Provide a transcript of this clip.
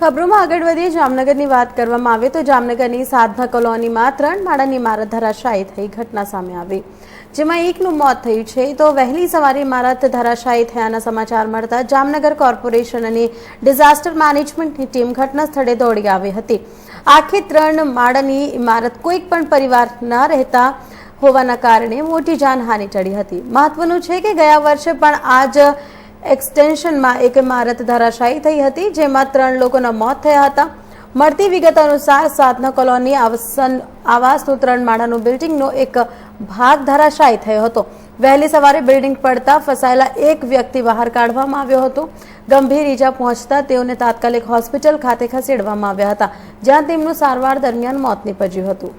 ખબરોમાં આગળ વધીએ, જામનગરની વાત કરવામાં આવે તો જામનગરની સાધના કોલોનીમાં ત્રણ માળાની ઇમારત ધરાશાયી થઈ, ઘટના સામે આવી. જેમાં એકનું મોત થયું છે. તો વહેલી સવારે ઇમારત ધરાશાયી થયાના સમાચાર મળતા જામનગર કોર્પોરેશન અને ડિઝાસ્ટર મેનેજમેન્ટની ટીમ ઘટના સ્થળે દોડી આવી હતી. આખી ત્રણ માળાની ઇમારત કોઈક પણ પરિવાર ન રહેતા હોવાના કારણે મોટી જાનહાનિ ટળી હતી. મહત્વનું છે કે ગયા વર્ષે પણ આ જ એક્સટેન્શનમાં એક ઇમારત ધરાશાયી થઈ હતી, જેમાં ત્રણ લોકોના મોત થયા હતા. મળતી વિગત અનુસાર સાધના કોલોની આવસન આવાસનું ત્રણ માળાનું બિલ્ડિંગનો એક ભાગ ધરાશાયી થયો હતો. વહેલી સવારે બિલ્ડિંગ પડતા ફસાયેલા એક વ્યક્તિ બહાર કાઢવામાં આવ્યો હતો. ગંભીર ઈજા પહોંચતા તેઓને તાત્કાલિક હોસ્પિટલ ખાતે ખસેડવામાં આવ્યા હતા, જ્યાં તેમનું સારવાર દરમિયાન મોત નીપજ્યું હતું.